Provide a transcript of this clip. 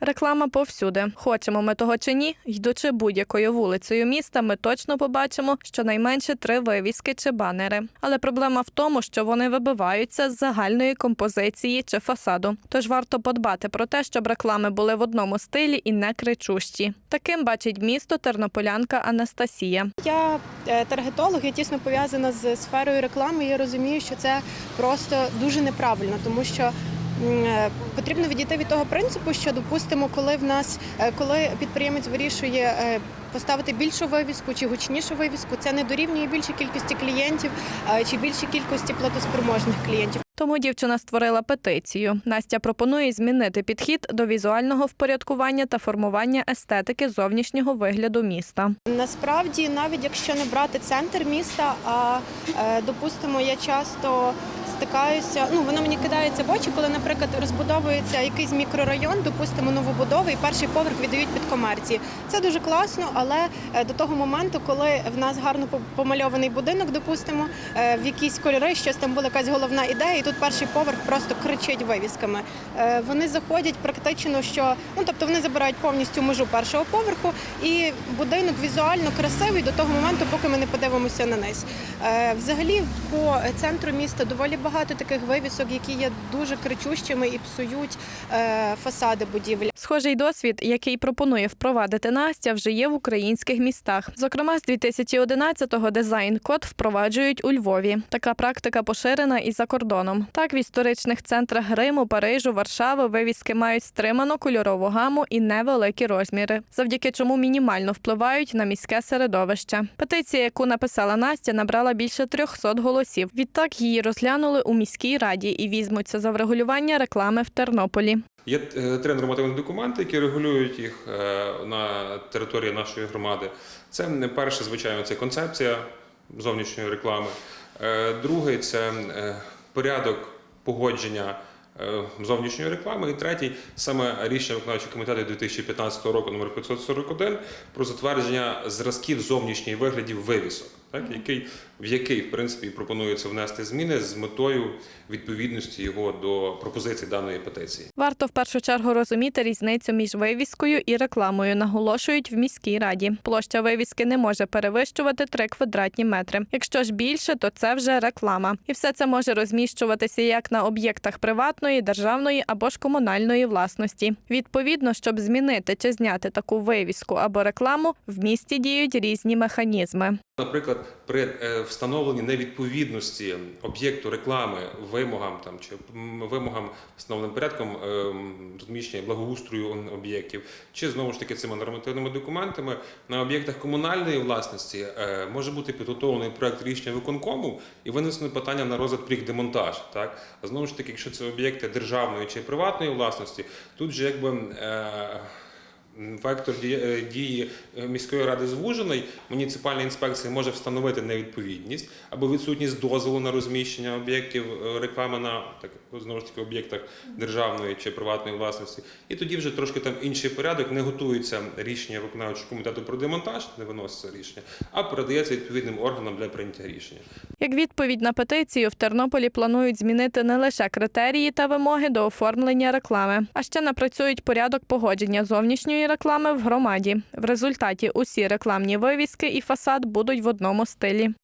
Реклама повсюди. Хочемо ми того чи ні, йдучи будь-якою вулицею міста, ми точно побачимо щонайменше три вивіски чи банери. Але проблема в тому, що вони вибиваються з загальної композиції чи фасаду. Тож варто подбати про те, щоб реклами були в одному стилі і не кричущі. Таким бачить місто тернополянка Анастасія. Я е, таргетолог, я тісно пов'язана з сферою реклами. Я розумію, що це просто дуже неправильно, тому що потрібно відійти від того принципу, що допустимо, коли в нас е, коли підприємець вирішує е, поставити більшу вивіску чи гучнішу вивіску, це не дорівнює більшій кількості клієнтів е, чи більшій кількості платоспроможних клієнтів. Тому дівчина створила петицію. Настя пропонує змінити підхід до візуального впорядкування та формування естетики зовнішнього вигляду міста. Насправді, навіть якщо не брати центр міста, а е, допустимо, я часто стикаюся. Ну воно мені кидається в очі, коли, наприклад, розбудовується якийсь мікрорайон, допустимо, новобудови, і перший поверх віддають під комерції. Це дуже класно, але е, до того моменту, коли в нас гарно помальований будинок, допустимо, е, в якісь кольори, щось там була якась головна ідея, і тут перший поверх просто кричить вивісками. Е, Вони заходять практично, що ну тобто вони забирають повністю межу першого поверху, і будинок візуально красивий до того моменту, поки ми не подивимося на низ. Взагалі, по центру міста доволі багато таких вивісок, які є дуже кричущими і псують е, фасади будівель. Схожий досвід, який пропонує впровадити Настя, вже є в українських містах. Зокрема, з 2011-го дизайн-код впроваджують у Львові. Така практика поширена і за кордоном. Так, в історичних центрах Риму, Парижу, Варшави вивіски мають стриману кольорову гаму і невеликі розміри, завдяки чому мінімально впливають на міське середовище. Петиція, яку написала Настя, набрала більше 300 голосів. Відтак її розглянули у міській раді і візьмуться за врегулювання реклами в Тернополі. Є е, три нормативні документи, які регулюють їх е, на території нашої громади. Це не перше, звичайно, це концепція зовнішньої реклами. Е, Другий це порядок погодження зовнішньої реклами. І третій саме рішення виконавчого комітету 2015 року номер 541 про затвердження зразків зовнішніх виглядів вивісок, так, який, в який в принципі пропонується внести зміни з метою відповідності його до пропозицій даної петиції. Варто в першу чергу розуміти різницю між вивіскою і рекламою, наголошують в міській раді. Площа вивіски не може перевищувати 3 квадратні метри. Якщо ж більше, то це вже реклама. І все це може розміщуватися як на об'єктах приватної, державної або ж комунальної власності. Відповідно, щоб змінити чи зняти таку вивіску або рекламу, в місті діють різні механізми. Наприклад, при е, встановленні невідповідності об'єкту реклами вимогам там чи вимогам встановленим порядком ем, розміщення благоустрою об'єктів, чи знову ж таки цими нормативними документами на об'єктах комунальної власності е, може бути підготовлений проект рішення виконкому і винесено питання на розгляд їх демонтаж. Так знову ж таки, якщо це об'єкти державної чи приватної власності, тут же якби. Вектор дії- е, дії е, міської ради звужений. Муніципальна інспекція може встановити невідповідність або відсутність дозволу на розміщення об'єктів е, реклами на так знову ж таки об'єктах державної чи приватної власності. І тоді вже трошки там інший порядок. Не готується рішення виконавчого комітету про демонтаж, не виноситься рішення, а передається відповідним органам для прийняття рішення. Як відповідь на петицію, в Тернополі планують змінити не лише критерії та вимоги до оформлення реклами, а ще напрацюють порядок погодження зовнішньої реклами в громаді. В результаті усі рекламні вивіски і фасад будуть в одному стилі.